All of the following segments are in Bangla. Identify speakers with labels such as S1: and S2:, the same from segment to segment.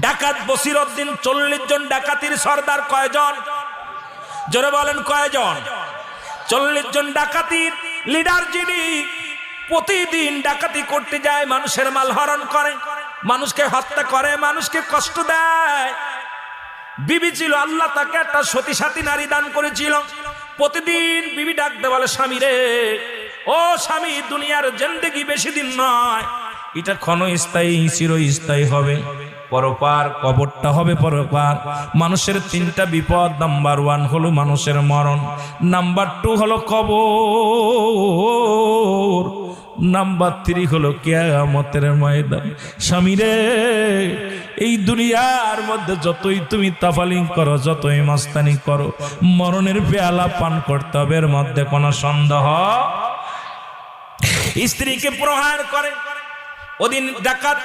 S1: ডাকাত বসির উদ্দিন চল্লিশ জন ডাকাতির সর্দার কয়জন? জোরে বলেন কয়জন? চল্লিশ জন ডাকাতির লিডার যিনি প্রতিদিন ডাকাতি করতে যায়, মানুষের মাল হরণ করে, মানুষকে হত্যা করে, মানুষকে কষ্ট দেয়। বিবি ছিল আল্লাহ তাকে একটা সতী সাথী নারী দান করেছিল। প্রতিদিন বিবি ডাকতে বলে, স্বামী রে, ও স্বামী, দুনিয়ার জেন্দেগি বেশি দিন নয়। এটা ক্ষণস্থায়ী, চিরস্থায়ী হবে। পরপার, কবরটা হবে পরপার। মানুষের তিনটা বিপদ, নাম্বার ওয়ান হলো মানুষের মরণ, নাম্বার টু হলো কবর, নাম্বার থ্রি হলো কেয়ামতের ময়দান। স্বামী রে, এই দুনিয়ার মধ্যে যতই তুমি তাফালিং করো, যতই মাস্তানি করো, মরণের পেয়ালা পান করতে হবে, এর মধ্যে কোনো সন্দেহ। স্ত্রীকে প্রহার করে, ওদিন ডাকাত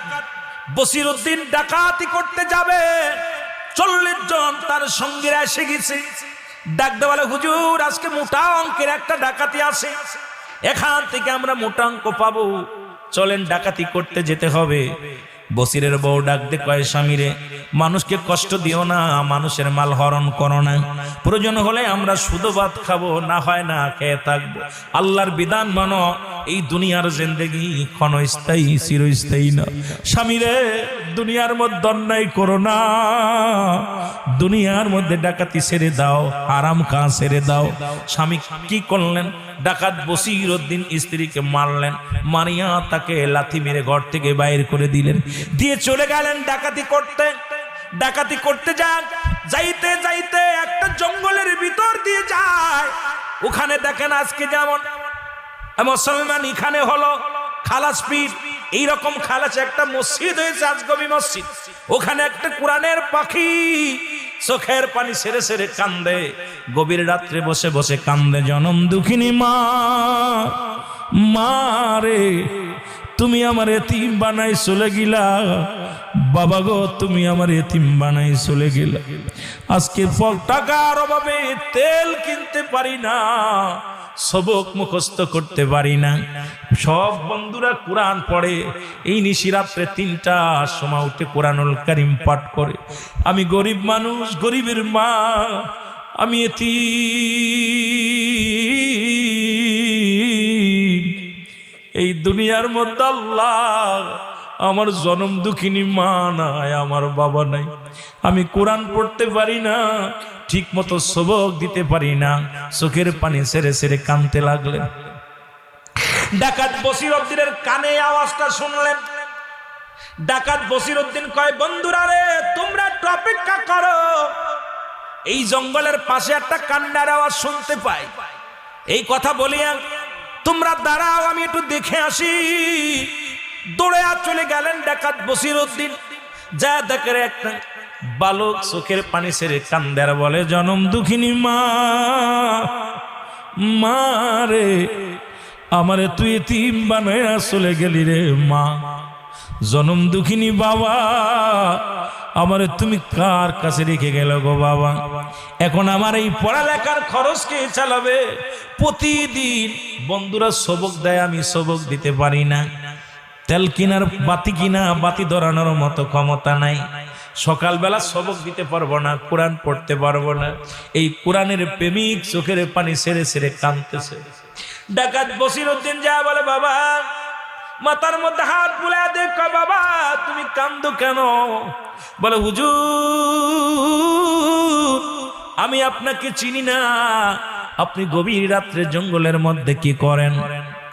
S1: বসির উদ্দিন ডাকাতি করতে যাবে। চল্লিশ জন তার সঙ্গীরা এসে গেছে। ডাক দেওয়ালে হুজুর, আজকে মোটা অঙ্কের একটা ডাকাতি আছে। এখান থেকে আমরা মোটা অঙ্ক পাবো। চলেন ডাকাতি করতে যেতে হবে। বসিরের বউ ডাকতে কয় স্বামীরে, মানুষকে কষ্ট দিও না, মানুষের মাল হরণ করো না। প্রয়োজন হলে আমরা শুধু ভাত খাব, না হয় না খেয়ে থাকব। আল্লাহর বিধান মানো, এই দুনিয়ার জিন্দেগি ক্ষণস্থায়ী, চিরস্থায়ী না। স্বামীরে, দুনিয়ার মধ্যে অন্যায় করো না। দুনিয়ার মধ্যে ডাকাতি ছেড়ে দাও আরাম কা ছেড়ে দাও। স্বামী কি করলেন? ডাকাত বসির উদ্দিন স্ত্রীকে মারলেন, মারিয়া তাকে লাথি মেরে ঘর থেকে বাইর করে দিলেন। দিয়ে চলে গেলেন ডাকাতি করতে। ডাকাতি করতে যান, যাইতে যাইতে একটা জঙ্গলের ভিতর দিয়ে যায়। ওখানে দেখেন আজকে যেমন মুসলমান এখানে হলো খালাস পীর। এইরকম খালাস একটা মসজিদ হয়েছে, আজগবি মসজিদ। ওখানে একটা কোরআনের পাখি চোখের পানি সেরে সেরে কান্দে। গভীর রাত্রে বসে বসে কান্দে জনম দুঃখিনী মা। মারে তুমি আমার এতিম বানাই চলে গিলা। বাবা গো, তুমি আমার এতিম বানাই চলে গেলা। আজকে ফল টাকার অভাবে তেল কিনতে পারি না। সবক মুখস্থ করতে পারি না। সব বন্ধুরা কোরআন পড়ে, এই নিশিরাত্রে তিনটা সময় উঠে কোরআনুল কারিম পাঠ করে। আমি গরিব মানুষ, গরিবের মা, আমি এটি এই দুনিয়ার মধ্যে আল্লাহ আমার জনম দুঃখিনী মা নাই, আমার বাবা নাই। আমি কোরআন পড়তে পারি না ঠিক মতো সবক দিতে পারি না। চোখের পানি সেরে সেরে কানতে লাগলেন। ডাকাত বসির উদ্দিনের কানে আওয়াজটা শুনলেন। ডাকাত বসির উদ্দিন কয়, বন্ধুরা রে, তোমরা একটু অপেক্ষা করো। এই জঙ্গলের পাশে একটা কান্নার আওয়াজ শুনতে পাই। এই কথা বলিয়া, তোমরা দাঁড়াও, আমি একটু দেখে আসি। দৌড়ে আর চলে গেলেন ডাকাত বসির উদ্দিন যা দেখে একটা বালক চোখের পানি সেরে কান্দার বলে, জনম দুঃখিনী মা মা রে, আমারে তুই তিন বানায়া চলে গেলি রে মা। জনম দুঃখিনী বাবা, আমারে তুমি কার কাছে রেখে গেল গো বাবা? এখন আমার এই পড়ালেখার খরচ কে চালাবে? প্রতিদিন বন্ধুরা সবক দেয়, আমি সবক দিতে পারি না। তেল কিনার বাতি কিনা, বাতি ধরানোর মতো ক্ষমতা নাই। সকালবেলা সবক দিতে পারব না, কোরআন পড়তে পারব না। এই কোরআনের প্রেমিক চোখের পানি সেরে সেরে কাঁদতেছে। ডাকাত বসির উদ্দিন যা বলে, বাবা, মাথার মধ্যে হাত বুলা দেখ বাবা, তুমি কান্দো কেন? বলে, হুজুর, আমি আপনাকে চিনি না। আপনি গভীর রাত্রে জঙ্গলের মধ্যে কি করেন?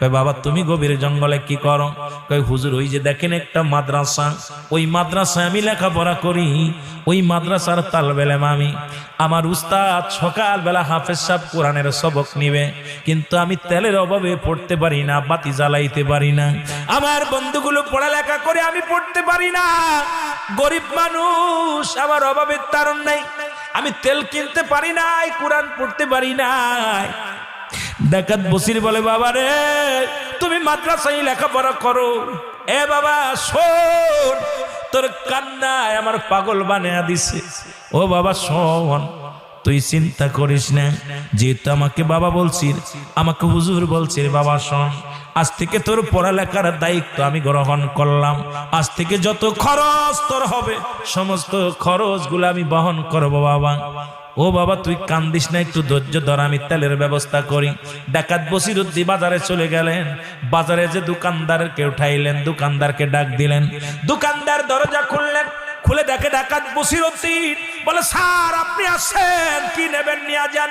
S1: কয়, বাবা, তুমি গভীর জঙ্গলে কি করো? কয়, হুজুর, ওই যে দেখেন একটা মাদ্রাসা। ওই মাদ্রাসায় আমি লেখাপড়া করি। ওই মাদ্রাসার তালবেলে আমি আমার উস্তাদ সকালবেলা হাফেজ সাহেব কোরআনের সবক নিবে। কিন্তু আমি তেলের অভাবে পড়তে পারি না, বাতি জ্বালাইতে পারি না। আমার বন্ধুগুলো পড়ালেখা করে আমি পড়তে পারি না। গরিব মানুষ, আমার অভাবের তারণ নাই। আমি তেল কিনতে পারি নাই, কোরআন পড়তে পারি নাই। ডাকাত বসির বলে বাবা রে তুমি মাদ্রাসায় লেখাপড়া করো। এ বাবা, শোন, তোর কান্নায় আমার পাগল বানিয়ে দিছে। ও বাবা, শোন, তুই চিন্তা করিস না। যেহেতু আমাকে বাবা বলছিস, আমাকে হুজুর বলছিস বাবা, শোন আজ থেকে তোর পড়ালেখার দায়িত্ব আমি গ্রহণ করলাম। আজ থেকে যত খরচ তোর হবে সমস্ত খরচগুলো আমি বহন করব বাবা। ও বাবা তুই কান্দিস না একটু ধৈর্য ধর আমি তেলের ব্যবস্থা করি। ডাকাত বসিরুদ্দি বাজারে চলে গেলেন। বাজারে যে দোকানদারকে উঠাইলেন দোকানদারকে ডাক দিলেন। দোকানদার দরজা খুললেন খুলে দেখে ডাকাত বসিরুদ্দিন বলে স্যার আপনি আসেন কি নেবেন নিয়ে যান?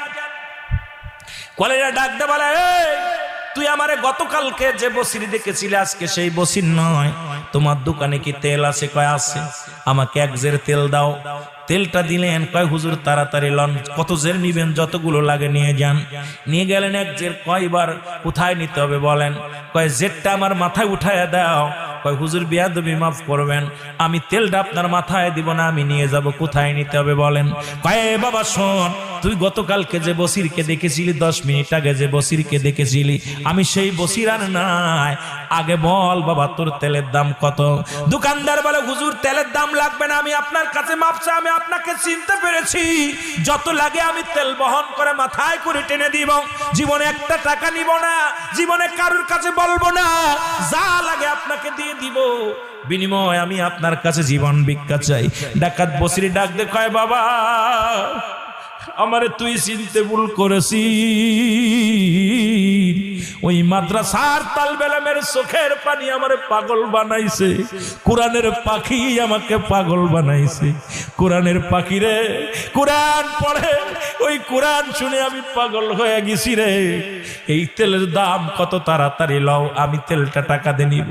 S1: কলেজে ডাক দে বলে "এই, তুই আমারে গতকালকে যে বসির দেখেছিলে, আজকে সেই বসির নয়। তোমার দোকানে কি তেল আছে? কয়, আছে। আমাকে এক জের তেল দাও। তেলটা দিলেন, কয়, হুজুর, তাড়াতাড়ি লন। কত জের নিবেন? যতগুলো লাগে নিয়ে যান। নিয়ে গেলেন এক জের, কয়বার কোথায় নিতে হবে বলেন। কয়, জেরটা আমার মাথায় উঠায় দাও। কয় হুজুর, বিয়াদবি মাফ করবেন। আমি তেলটা আপনার মাথায় দিব না, আমি নিয়ে যাব, কোথায় নিতে হবে বলেন? কয় বাবা, শোন, তুই গতকালকে যে বসিরকে দেখেছিলি, দশ মিনিট আগে যে বসিরকে দেখেছিলি, আমি সেই বসির আর নাই। আগে বল বাবা, তোর তেলের দাম কত? দোকানদার বলে, হুজুর, তেলের দাম লাগবে না, আমি আপনার কাছে মাপছে আমি আপনাকে চিনতে পেরেছি। যত লাগে আমি তেল বহন করে মাথায় করে টেনে দিব। জীবনে একটা টাকা নিব না, জীবনে কারুর কাছে বলব না। যা লাগে আপনাকে দিয়ে দিব। বিনিময় আমি আপনার কাছে জীবন ভিক্ষা চাই। ডাকাত বসির ডাক দেখায় বাবা, আমারে তুই চিনতে ভুল করেছি ওই মাদ্রাসার তাল বেলামের চোখের পানি আমার পাগল বানাইছে। কোরআনের পাখি আমাকে পাগল বানাইছে। কোরআনের পাখি রে, কোরআন পড়ে, ওই কোরআন শুনে আমি পাগল হয়ে গেছি রে। এই তেলের দাম কত তাড়াতাড়ি লও, আমি তেলটা টাকা দিয়ে নিব।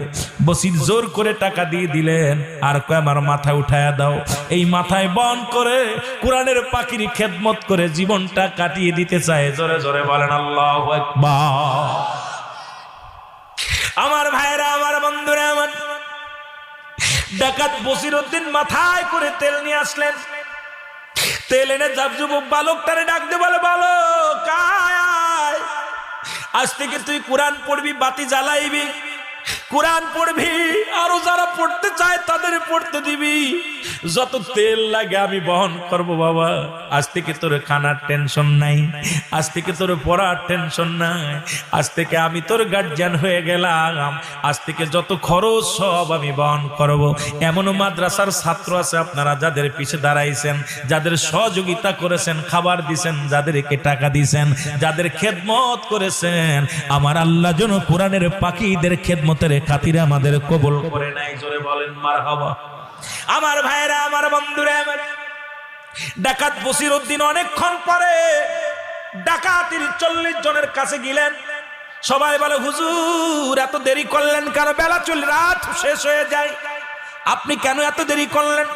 S1: বসির জোর করে টাকা দিয়ে দিলেন, আর কয়, আমার মাথা উঠায়া দাও। এই মাথায় বন করে কোরআনের পাখির খেদমত করে জীবনটা কাটিয়ে দিতে চায়। জোরে জোরে বলেন, আল্লাহ আমার ভাইরা, আমার বন্ধুরা, আমার ডাকাত বসির উদ্দিন মাথায় করে তেল নিয়ে আসলেন তেল এনে যুবক বালকটারে ডাকতে বলে, বলো আয় আয়। আজ থেকে তুই কোরআন পড়বি, বাতি জ্বালাইবি কোরআন পড়বি, আরও যারা পড়তে চায় তাদের পড়তে দিবি। যত তেল লাগে আমি বহন করব বাবা। আজ থেকে তোর খানার টেনশন নাই, আজ থেকে তোর পড়ার টেনশন নাই, আজ থেকে আমি তোর গার্জিয়ান হয়ে গেলাম, আজ থেকে যত খরচ সব আমি বহন করব। এমন মাদ্রাসার ছাত্র আছে আপনারা যাদের পিছে দাঁড়াইছেন, যাদের সহযোগিতা করেছেন, খাবার দিছেন, যাদেরকে টাকা দিছেন, যাদের খেদমত করেছেন। আমার আল্লাহ যেন কোরআনের পাখিদের খেদমতের খাতিরে আমাদের কবল করে নাই, জোরে বলেন মার আমার ভাইরা, আমার বন্ধুরা, ডাকাত বসির উদ্দিন অনেকক্ষণ পরে ডাকাতির চল্লিশ জনের কাছে গেলেন। সবাই বলে, হুজুর, এত দেরি করলেন কেন? বেলা চল, রাত শেষ হয়ে যায়। আপনি কেন এত দেরি করলেন?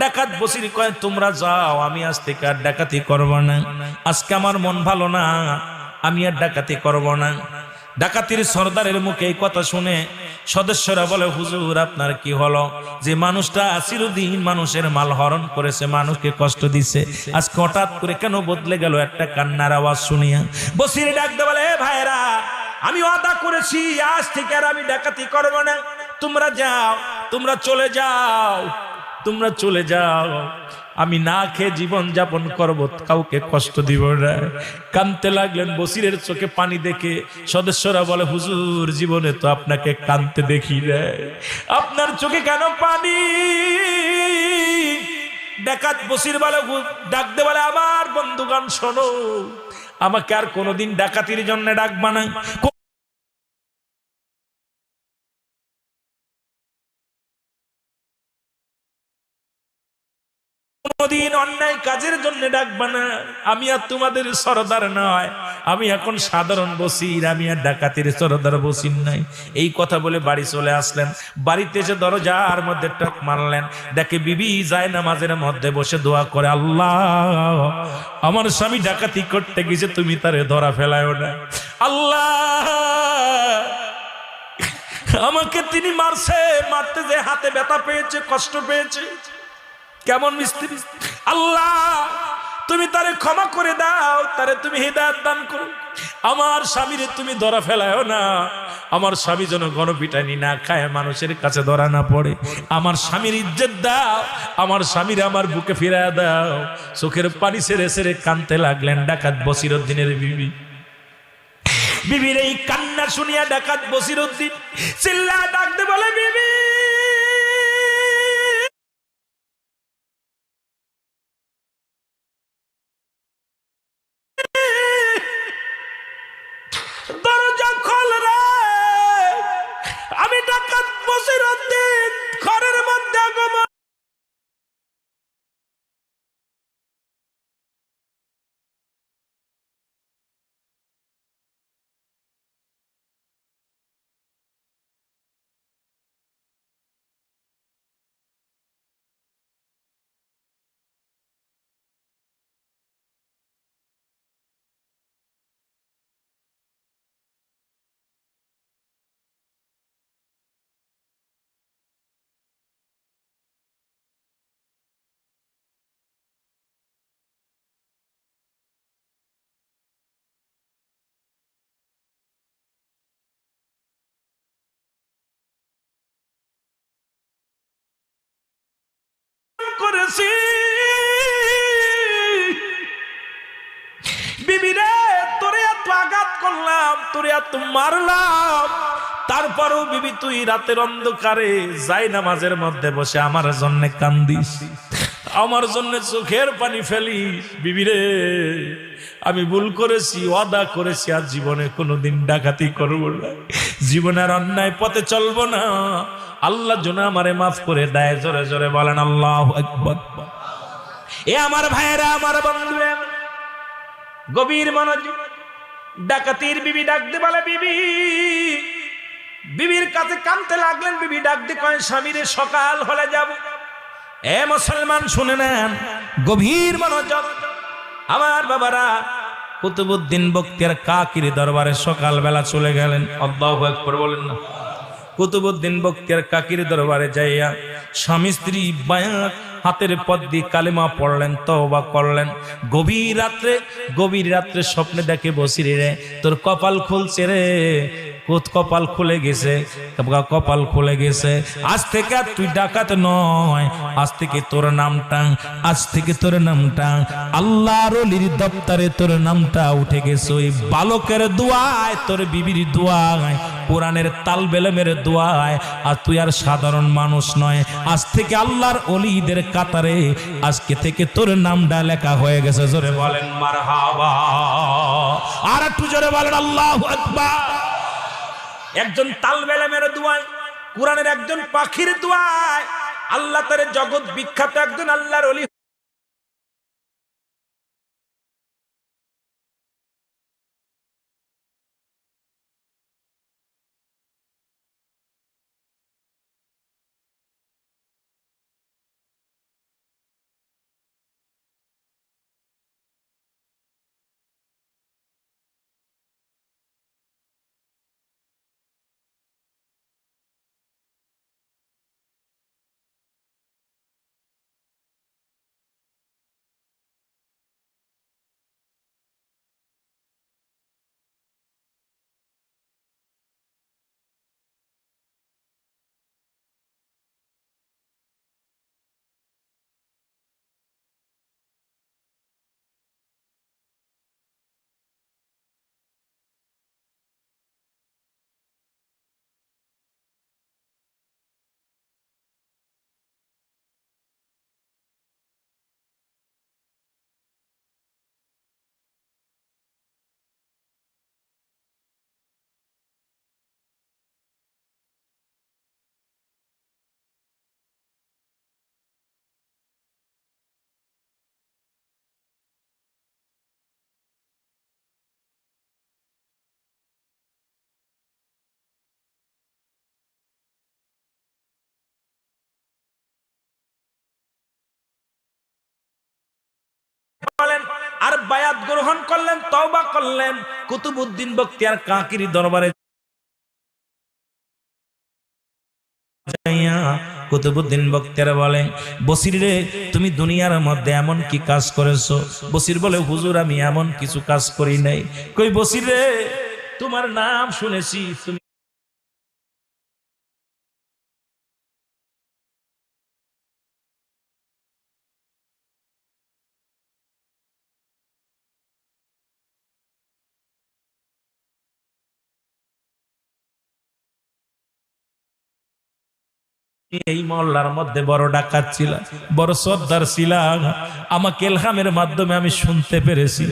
S1: ডাকাত বসির কয়, তোমরা যাও, আমি আজ থেকে আর ডাকাতি করব না। আজকে আমার মন ভালো না, আমি আর ডাকাতি করব না। ডাকাতির সর্দারের মুখে এই কথা শুনে সদস্যরা বলে, হুজুর, আপনার কি হলো? যে মানুষটা চিরদিন মানুষের মাল হরণ করেছে, মানুষকে কষ্ট দিছে। আজকে হঠাৎ করে কেন বদলে গেল একটা কান্নার আওয়াজ শুনিয়া? বসির ডাকতে বলে, "এ ভাইরা আমি ওয়াদা করেছি, আজ থেকে আর আমি ডাকাতি করব না। তোমরা যাও, তোমরা চলে যাও, তোমরা চলে যাও। আমি না খেয়ে জীবন যাপন করব, কাউকে কষ্ট দিব না। কানতে লাগলেন বসিরের চোখে পানি দেখে। সদস্যরা বলে, হুজুর, জীবনে তো আপনাকে কানতে দেখি না আপনার চোখে কেন পানি? ডাকাত বসির বলে ডাকতে বলে, আমার বন্ধুগান শোনো, আমাকে আর কোনোদিন ডাকাতির জন্য ডাকবা না। কোনদিন অন্যায় কাজের জন্য ডাকবা না? আমি আর তোমাদের সরদার নয়। আমি এখন সাধারণ বসির, আমি আর ডাকাতির সরদার বসির নাই। এই কথা বলে বাড়ি চলে আসলেন। বাড়িতে এসে দরজার মধ্যে টক মারলেন। দেখে বিবি যায় নামাজের মধ্যে বসে দোয়া করে, আল্লাহ, আমার স্বামী ডাকাতি করতে গেছে, তুমি তারে ধরা ফেলায় না। আল্লাহ, আমাকে তিনি মারছে, মারতে যে হাতে ব্যথা পেয়েছে, কষ্ট পেয়েছে। কেমন মিস্ত্রি? আল্লাহ, তুমি তারে ক্ষমা করে দাও, তারে তুমি হৃদায়ত দান করো। আমার স্বামীরে তুমি ধরা ফেলায়ও না। আমার স্বামী যেন গণপিটানি না খায়, মানুষের কাছে ধরা না পড়ে। আমার স্বামীর ইজ্জত দাও, আমার স্বামীর আমার বুকে ফিরায় দাও। চোখের পানি সেরে সেরে কানতে লাগলেন ডাকাত বসির দিনের বিবি। বিবির এই কান্না শুনিয়া ডাকাত বসির উদ্দিন চিল্লা ডাকতে বলে, বিবি! করেছি। বিবিরে, তোরে এত আঘাত করলাম, তোরে এত মারলাম। তারপরও বিবি, তুই রাতের অন্ধকারে যাই নামাজের মধ্যে বসে আমার জন্য কান্দিস। আমার জন্য চোখের পানি ফেলিস। বিবিরে, আমি ভুল করেছি অদা করেছি, আর জীবনে কোনোদিন ডাকাতি করব না। জীবনের অন্যায় পথে চলবো না। আল্লাহ জন্য আমারে মাফ করে দেয়, জোরে জোরে বলেন, আল্লাহ এ আমার ভাইয়েরা, আমার বন্ধু গভীর মনোযোগ, ডাকাতির বিবি ডাকতে বলে, বিবি, বিবির কাছে কানতে লাগলেন, বিবি ডাকতে কয়, স্বামীরে সকাল হলে যাব। এ মুসলমান, শুনে নেন, গভীর মনোযোগ। আমার বাবারা, কুতুবুদ্দিন বক্তিয়ার কাকির দরবারে সকালবেলা চলে গেলেন। আকবার বলেন না। কুতুবুদ্দিন বক্তিয়ার কাকির দরবারে যাইয়া স্বামী স্ত্রী বায়াত হাতের পদ দিয়ে কালেমা পড়লেন, তওবা করলেন। গভীর রাত্রে গভীর রাত্রে স্বপ্নে দেখে বসিরে রে, তোর কপাল খুলছে রে। কোত কপাল খুলে গেছে কপাল খুলে গেছে। আজ থেকে আর তুই ডাকাত নয়, আজ থেকে তোর নামটা আজ থেকে তোর নামটা আল্লাহর অলির দপ্তরে তোর নামটা উঠে গেছে, ওই বালকের দোয়ায়, তোর বিবির দোয়ায়, কোরআনের তাল বেলেমের দোয়ায়। আর তুই আর সাধারণ মানুষ নয়, আজ থেকে আল্লাহর অলিদের কাতারে, আজকে থেকে তোর নামটা লেখা হয়ে গেছে, জোরে বলেন মারহাবা। আর একটু জোরে বলেন, আল্লাহ আকবার। একজন তালবেলামের দোয়ায় কোরআনের একজন পাখির দোয়ায়। আল্লাহ তার জগৎ বিখ্যাত একজন আল্লাহর অলি বায়াত গ্রহণ করলেন, তওবা করলেন, কুতুবউদ্দিন বখতিয়ার কাকির দরবারে কুতুবুদ্দিন বক্তেরা বলে, বসির রে, তুমি দুনিয়ার মধ্যে এমন কি কাজ করেছ? বসির বলে, হুজুর, আমি এমন কিছু কাজ করি নাই। কই বসির রে, তোমার নাম শুনেছি, তুমি এই মহল্লার মধ্যে বড় ডাকাত ছিল, বড় সর্দার ছিল। আমাকে এলহামের মাধ্যমে আমি শুনতে পেরেছি।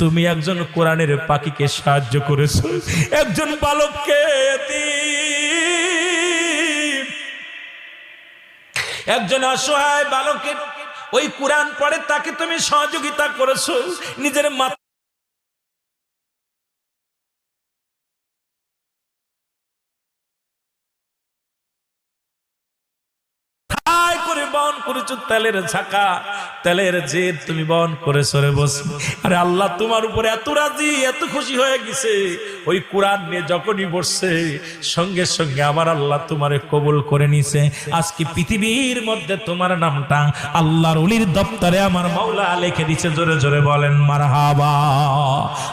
S1: তুমি একজন কোরআনের পাখিকে সাহায্য করেছ। একজন বালককে একজন অসহায় বালকের ওই কোরআন পরে তাকে তুমি সহযোগিতা করেছ। নিজের মাথা বহন করেছ, তেলের ছাকা তেলের জেদ তুমি বহন করে সরে বস। আরে আল্লাহ তোমার উপরে এত রাজি, এত খুশি হয়ে গেছে। ওই কোরআন নিয়ে যখনই বসছে, সঙ্গে সঙ্গে আমার আল্লাহ তোমারে কবুল করে নিছে। আজকে পৃথিবীর মধ্যে তোমার নামটা আল্লাহর অলির দপ্তরে আমার মাওলা লিখে দিছে, জোরে জোরে বলেন, মারহাবা।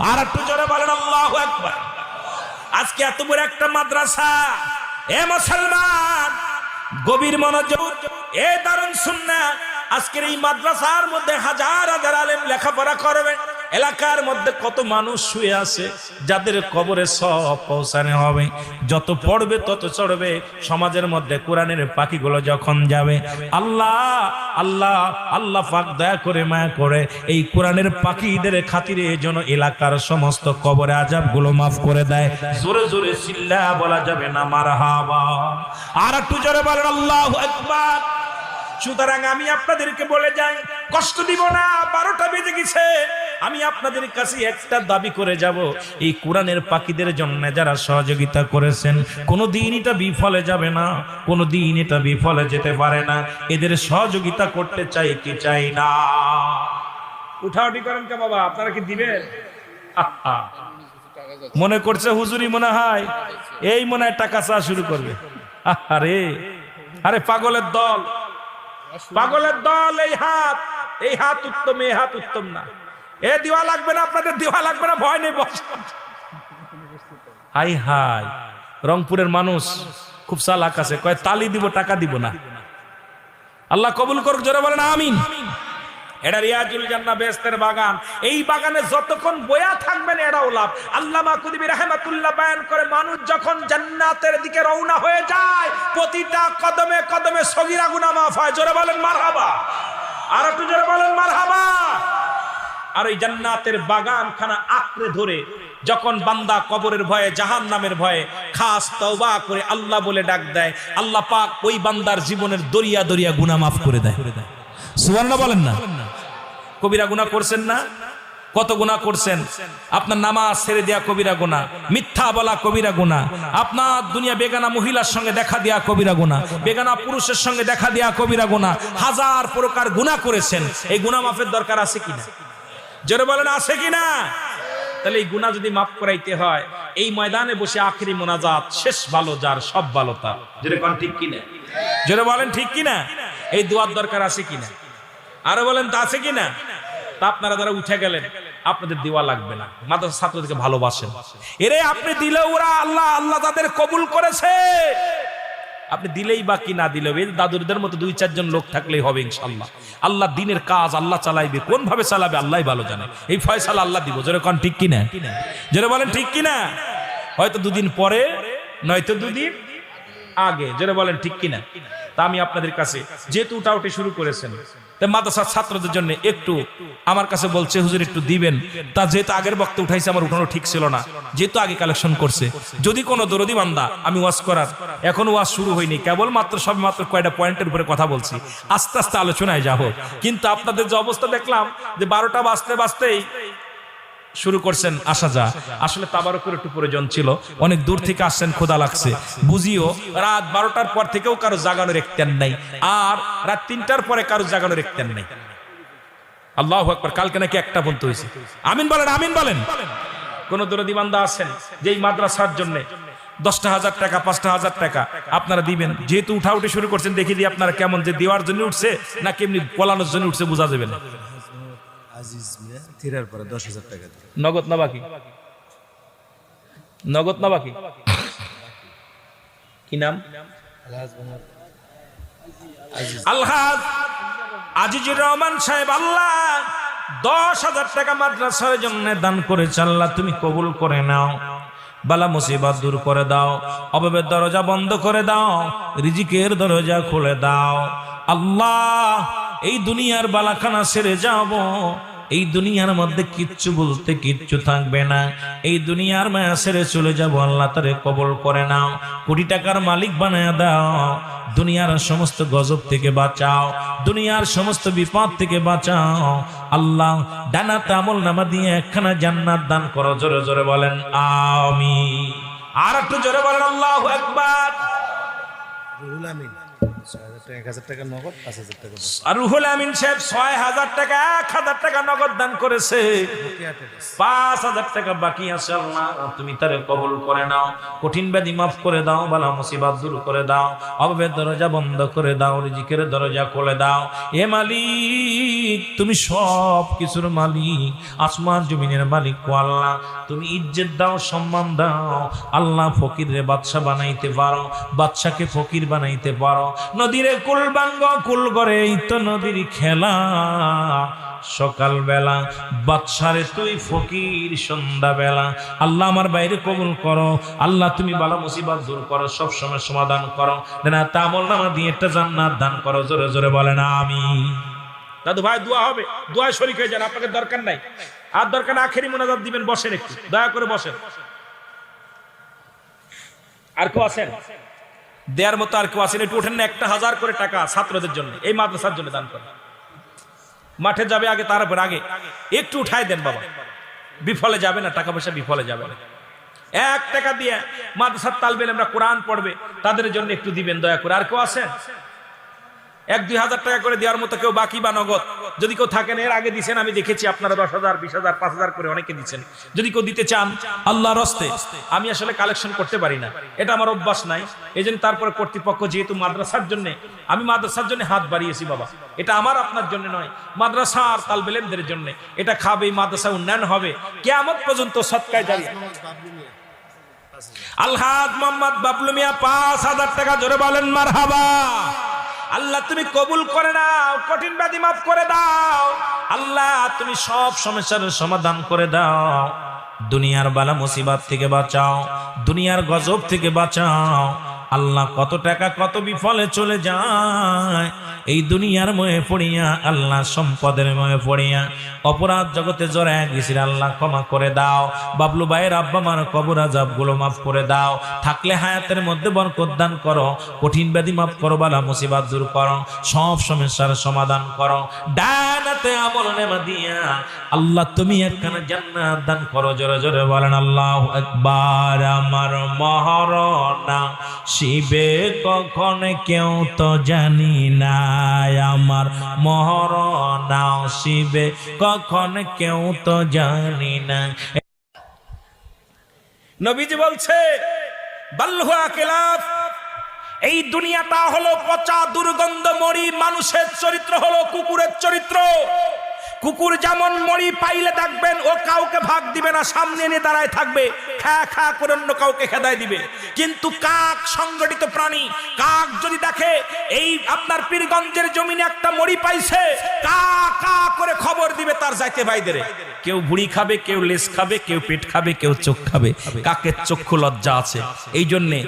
S1: আর একটু জোরে বলেন, আল্লাহু আকবার। আজকে এত বড় একটা মাদ্রাসা, এ মুসলমান, গভীর মনোযোগ এ দারুণ শুননা আজকের এই মাদ্রাসার মধ্যে হাজার হাজার আলেম লেখাপড়া করবে। এলাকার মধ্যে কত মানুষ শুয়ে আছে, যাদের কবরে সব পৌঁছানো হবে। যত পড়বে, তত চড়বে। সমাজের মধ্যে কোরআনের পাখিগুলো যখন যাবে, আল্লাহ আল্লাহ আল্লাহ পাক দয়া করে মায়া করে এই কোরআনের পাখিদের খাতিরে যেন এলাকার সমস্ত কবরে আজাবগুলো মাফ করে দেয়। জোরে জোরে চিল্লা বলা যাবে না, মারহাবা। আর একটু জোরে বলেন, আল্লাহ একবার সুতরাং আমি আপনাদেরকে বলে যাই কষ্ট দিব না বারোটা বেজে গেছে। আমি আপনাদের কাছে একটা দাবি করে যাব এই কোরআনের পাখিদের জন্য যারা সহযোগিতা করেছেন কোনো দিন এটা বিফলে যাবে না কোনো দিন এটা বিফলে যেতে পারে না। এদের সহযোগিতা করতে চাই কি চাই না। উঠাউটি করেন কে বাবা আপনারা কি দিবেন। মনে করছে হুজুরি মনে হয় এই মনে হয় টাকা চা শুরু করবে। আরে আরে পাগলের দল। পাগলের দল, এই হাত। এই হাত উত্তম, এই হাত উত্তম না। এ দিওয়া লাগবে না, আপনাদের দিওয়া লাগবে না, ভয় নেই, বস। High high. রংপুরের মানুষ খুব চালাক আছে। কয়, তালি দিব, টাকা দিব না। আল্লাহ কবুল করুক, জোরে বলেন, আমিন। এটা রিয়াজুল জান্না বেস্তের বাগান। এই বাগানে যতক্ষণ বয়া থাকবেন এটাও লাভ। আল্লামা কুদিবি রাহমাতুল্লাহ বয়ান করে, মানুষ যখন জান্নাতের দিকে রওনা হয়ে যায়, প্রতিটা কদমে কদমে সগিরা গুনাহ মাফ হয়। জোরে বলেন, মারহাবা। আর একটু জোরে বলেন, মারহাবা। আর ওই জান্নাতের বাগান খানা আঁকড়ে ধরে, যখন বান্দা কবরের ভয়ে জাহান নামের ভয়ে খাস তওবা করে আল্লাহ বলে ডাক দেয়, আল্লাহ পাক ওই বান্দার জীবনের দরিয়া দরিয়া গুনাহ মাফ করে দেয়। সুবহানাল্লাহ বলেন না। কবিরা গুনাহ করছেন না? কত গুনাহ করছেন? আপনার নামাজ ছেড়ে দেয়া কবিরা গুনাহ, মিথ্যা বলা কবিরা গুনাহ, আপনার দুনিয়া বেগানা মহিলার সঙ্গে দেখা দেয়া কবিরা গুনাহ, বেগানা পুরুষের সঙ্গে দেখা দেয়া কবিরা গুনাহ, হাজার প্রকার গুনাহ করেছেন। এই গুনাহ মাফের দরকার আছে কিনা জোরে বলেন, আছে কিনা তাহলে এই গুনাহ যদি মাফ করাইতে হয়, এই ময়দানে বসে আখরি মোনাজাত শেষ ভালো যার, সব ভালো তার। জোরে কোন ঠিক কিনা জোরে বলেন ঠিক কিনা এই দোয়ার দরকার আছে কিনা আরও বলেন, তা আছে কিনা? তা আপনারা যারা উঠে গেলেন, আপনাদের দেওয়া লাগবে না। মাদ্রাসা ছাত্রদেরকে ভালোবাসেন। এরে, আপনি দিলে ওরা আল্লাহ আল্লাহ তাদের কবুল করেছে। আপনি দিলেই বা কি না দিলেও, এই দাদুরদের মতো দুই, চারজন লোক থাকলেই হবে ইনশাল্লাহ। আল্লাহ দিনের কাজ আল্লাহ চালাইবে। কোন ভাবে চালাবে, আল্লাহ ভালো জানে। এই ফয়সালা আল্লাহ দিব। জোরে কন, ঠিক কিনা? জোরে বলেন, ঠিক কিনা? হয়তো দুদিন পরে, নয়তো দুদিন আগে। জোরে বলেন, ঠিক কিনা? তা আমি আপনাদের কাছে, যেহেতু উঠাউটি শুরু করেছেন মাদ্রাসার ছাত্রদের জন্য একটু আমার কাছে বলছে, হুজুর, একটু দিবেন। তা যেহেতু আগের বক্তে উঠাইছে, আমার উঠানো ঠিক ছিল না। যেহেতু আগে কালেকশন করছে। যদি কোনো দরদি বান্দা, আমি ওয়াজ করার, এখন ওয়াজ শুরু হয়নি কেবল মাত্র সব মাত্র কয়টা পয়েন্টের উপরে কথা বলছি, আস্তে আস্তে আলোচনায় যাব। কিন্তু আপনাদের যে অবস্থা দেখলাম, যে বারোটা বাজতে বাজতেই শুরু করছেন আসা যা আসলে তাবারকের একটু প্রয়োজন ছিল। অনেক দূর থেকে আসছেন খোদা লাগছে। বুঝিও, রাত বারোটার পর থেকেও কারও জাগানোর একতেন নাই। আর রাত তিনটার পরে কারও জাগানোর একতেন নাই। আল্লাহ একবার কালকে নাকি একটা বলতে হয়েছে। আমিন বলেন আমিন বলেন। কোন দরদি বান্দা আছেন যে এই মাদ্রাসার জন্য দশটা হাজার টাকা, পাঁচটা হাজার টাকা আপনারা দিবেন। যেহেতু উঠা উঠে শুরু করছেন, দেখে দিয়ে আপনারা কেমন যে দেওয়ার জন্য উঠছে, না কেমনি পলানোর জন্য উঠছে, বোঝা যাবে না।
S2: থিরার পরে দশ হাজার টাকা দিল
S1: নগদ না বাকি? নগদ না বাকি? কি নাম? আলহাজ আজিজুর রহমান সাহেব আল্লাহ দশ হাজার টাকা মাদ্রাসার জন্য দান করেছে। আল্লাহ তুমি কবুল করে নাও। বালা মুসিবত দূর করে দাও। অভাবের দরজা বন্ধ করে দাও। রিজিকের দরজা খুলে দাও। আল্লাহ এই দুনিয়ার বালাখানা সেরে যাব। এই দুনিয়ার মধ্যে কিচ্ছু বলতে কিচ্ছু থাকবে না। এই দুনিয়ার মায়া ছেড়ে চলে যাব, আল্লাহ তারে কবল করে নাও। কোটি টাকার মালিক বানায় দাও। দুনিয়ার সমস্ত গজব থেকে বাঁচাও। দুনিয়ার সমস্ত বিপদ থেকে বাঁচাও। আল্লাহ ডানাতে আমল নামা দিয়ে একখানা জান্নাত দান করো, জোরে জোরে বলেন আমি আর একটু জোরে বলেন, আল্লাহ একবার
S2: টাকা এক হাজার টাকা নগদ পাঁচ হাজার টাকা
S1: আর রুহুল আমিন সাহেব ছয় হাজার টাকা এক হাজার টাকা নগদ দান করেছে। পাঁচ হাজার টাকা বাকি আছে আল্লাহ তুমি তারে কবল করে নাও। কঠিন ব্যাধি মাফ করে দাও বালা মুসিবাত দূর করে দাও। অভাবের দরজা বন্ধ করে দাও রিজিকের দরজা খুলে দাও। এ মালিক তুমি সব কিছুর মালিক আসমান জমিনের মালিক আল্লাহ। তুমি ইজ্জত দাও সম্মান দাও। আল্লাহ ফকিরে বাদশা বানাইতে পারো বাদশাকে ফকির বানাইতে পারো। নদীরে কুল বাঙ্গ কুল করে এই তো নদীর খেলা। সকালবেলা বাদশারে তুই ফকির, সন্ধ্যাবেলা। আল্লাহ আমার বাইরে কবুল করো। আল্লাহ তুমি বালা মুসিবত দূর করো, সব সময় সমাধান করো। না তামল নামা দিয়ে একটা জান্নাত দান করো, জোরে জোরে বলে না আমি দাদু ভাই, দোয়া হবে। দোয়া শরিক হয়ে যান, আপনাকে দরকার নাই। আর দরকার আখেরি মোনাজাত দিবেন, বসেন একটু। দয়া করে বসেন। আর কেউ আছেন? দেয়ার মতো আর কেউ আসেন। একটু ওঠেন না, একটা হাজার করে টাকা ছাত্রদের জন্য। এই মাদ্রাসার জন্য দান করেন। মাঠে যাবে আগে তারপর আগে। একটু উঠাই দেন বাবা। বিফলে যাবে না, টাকা পয়সা বিফলে যাবে না। এক টাকা দিয়ে মাদ্রাসার তালবেল আমরা কোরআন পড়বে, তাদের জন্য একটু দিবেন, দয়া করে। আর কেউ আছেন এক, দুই হাজার টাকা করে দেওয়ার মতো কেউ বাকি বা নগদ। যদি কেউ থাকেন, এর আগে দিচ্ছেন আমি দেখেছি আপনারা দশ হাজার, বিশ হাজার, পাঁচ হাজার করে অনেকে দিচ্ছেন যদি কেউ দিতে চান, আল্লাহর হস্তে, আমি আসলে কালেকশন করতে পারি না। এটা আমার অভ্যাস নাই। এই জন্য তারপরে কর্তৃপক্ষ যেহেতু মাদ্রাসার জন্য, আমি মাদ্রাসার জন্য হাত বাড়িয়েছি বাবা। এটা আমার আপনার জন্য নয় মাদ্রাসা আর তালবেলেমদের জন্য। এটা খাবে মাদ্রাসা উন্নয়ন হবে। কেমন পর্যন্ত সৎকায় জারি। আলহাদ মোহাম্মদ বাবলু মিয়া পাঁচ হাজার টাকা জোরে বলেন মার আল্লাহ তুমি কবুল করে নাও কঠিন ব্যাধি মাফ করে দাও। আল্লাহ তুমি সব সমস্যার সমাধান করে দাও। দুনিয়ার বালা মুসিবাত থেকে বাঁচাও, দুনিয়ার গজব থেকে বাঁচাও। আল্লাহ কত টাকা কত বিফলে চলে যায়। এই দুনিয়ার ময়ে পড়িয়া, আল্লাহ সম্পদের ময়ে পড়িয়া। অপরাধ জগতে জড়ায় গেছিল আল্লাহ ক্ষমা করে দাও। বাবলু ভাইয়ের আব্বা মার কবর আজাবগুলো মাফ করে দাও। থাকলে হায়াতের মধ্যে বরকত করো, কঠিন ব্যাধি মাফ করো, বালা মুসিবাত দূর করো, সব সমস্যার সমাধান করো। ডানাতে আমল নেমা দিয়া। আল্লাহ তুমি একখানা জান্নাত দান করো, জোরে জোরে বলেন, আল্লাহ একবার আমার মহারণা। শিবে কখন কেউ তো জানি না আমার মহারণা শিবে কখন কেউ তো জানি না নবীজি বলছে বাল্লুয়া কেলাফ এই দুনিয়াটা হলো পচা দুর্গন্ধ মরি মানুষের চরিত্র, হলো কুকুরের চরিত্র। কুকুর যেমন মরি পাইলে দেখবেন ও কাউকে ভাগ দিবে না, সামনে এনে দাঁড়ায় থাকবে, খা খা করে অন্য কাউকে খেদায় দিবে। কিন্তু কাক সংগঠিত প্রাণী, কাক যদি দেখে এই আপনার পীরগঞ্জের জমিনে একটা মরি পাইছে কা কা করে খবর দিবে তার যাইতে ভাইদের কেউ ভুড়ি খাবে, কেউ লেস খাবে, কেউ পেট খাবে, কেউ চোখ খাবে। কাকের চক্ষু লজ্জা আছে। এই জন্যে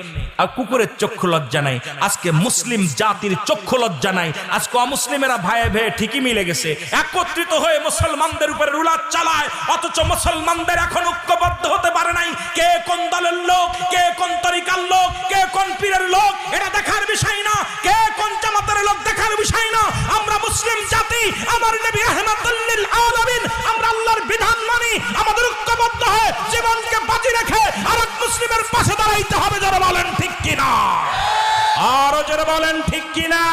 S1: আর কুকুরের চক্ষু লজ্জা নাই। আজকে মুসলিম জাতির চক্ষু লজ্জা নাই। আজকে অমুসলিমেরা ভাইয়ে ভেয়ে ঠিকই মিলে গেছে। একত্রিত হয়ে মুসলমানদের উপরে রুলার চালায়, অথচ মুসলমানদের এখন ঐক্যবদ্ধ হতে পারে নাই। কে কোন দলের লোক, কে কোন তরিকার লোক, কে কোন পীরের লোক, এটা দেখার বিষয় না। কে কোন জামাতের লোক, দেখার বিষয় না। আমরা মুসলিম জাতি, আমার নবী আহমদুল্লিল আলামিন, আমরা আল্লাহর বিধান মানি, আমাদের ঐক্যবদ্ধ হয়ে জীবনকে বাজি রেখে আর মুসলিমের পাশে দাঁড়াইতে হবে, যারা বলেন ঠিক কিনা। আরও যারা বলেন ঠিক কিনা।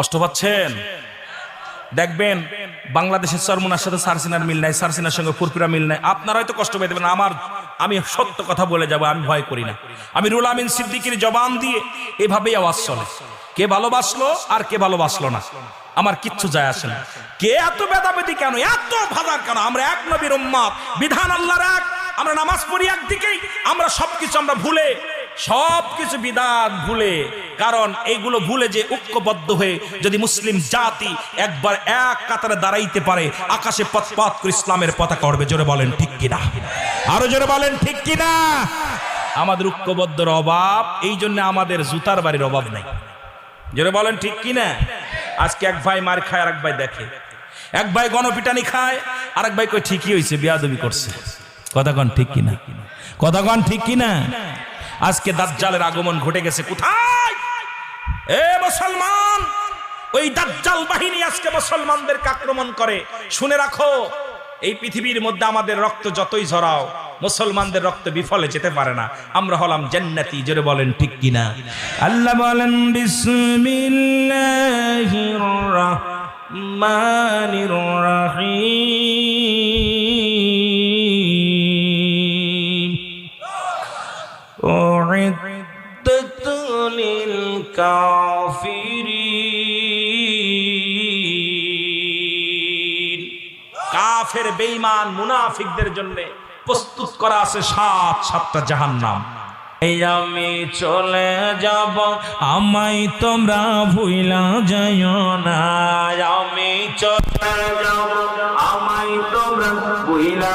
S1: কষ্ট পাচ্ছেন? দেখবেন, বাংলাদেশের চরমুনার সাথে সারসিনার মিল নাই, সারসিনার সঙ্গে ফুরফুরা মিল নাই। আপনারা হয়তো কষ্ট পেয়ে দেবেন। আমার, আমি সত্য কথা বলে যাব, আমি ভয় করি না। আমি রুল আমিন সিদ্দিকির জবান দিয়ে এভাবেই আওয়াজ চলে। কে ভালোবাসলো আর কে ভালোবাসলো না? আমার কিচ্ছু যায় আসে না। কে এত বেদাবেদি কেন? এত ভাদার কেন? আমরা এক নবীর উম্মাদ। বিধান আল্লাহর এক। আমরা নামাজ পড়ি একদিকেই। আমরা সবকিছু আমরা ভুলে সবকিছু বিদাত ভুলে, কারণ এইগুলো ভুলে যে ঐক্যবদ্ধ হয়ে যদি মুসলিম জাতি একবার এক কাতারে দাঁড়াইতে পারে, আকাশে পথ করে ইসলামের পতাকা উঠবে জোরে বলেন, ঠিক কিনা? আরও জোরে বলেন, ঠিক কিনা? আমাদের ঐক্যবদ্ধর অভাব, এই জন্য আমাদের জুতার বাড়ির অভাব নাই। জোরে বলেন, ঠিক কিনা? আজকে এক ভাই মার খায় আর এক ভাই দেখে। এক ভাই গণপিটানি খায় আর এক ভাই কই ঠিকই হয়েছে বিয়াদবি করছে। কথা কন, ঠিক কিনা? কথা কন, ঠিক কিনা? আজকে দাজ্জালের আগমন ঘটে গেছে কোথায়? এ মুসলমান, ওই দাজ্জাল বাহিনী আজকে মুসলমানদেরকে আক্রমণ করে। শুনে রাখো, এই পৃথিবীর মধ্যে আমাদের রক্ত যতই ঝরাও, মুসলমানদের রক্ত বিফলে যেতে পারে না। আমরা হলাম জান্নাতি, জোরে বলেন ঠিক কিনা? আল্লাহ বলেন, বিসমিল্লাহির রাহমানির রাহিম। বেঈমান মুনাফিকদের জন্য প্রস্তুত করা আছে সাত, সাতটা জাহান্নাম। আমি চলে যাব, আমায় তোমরা ভুইলা যাইও না। আমি চলে যাব, আমায় তোমরা ভুইলা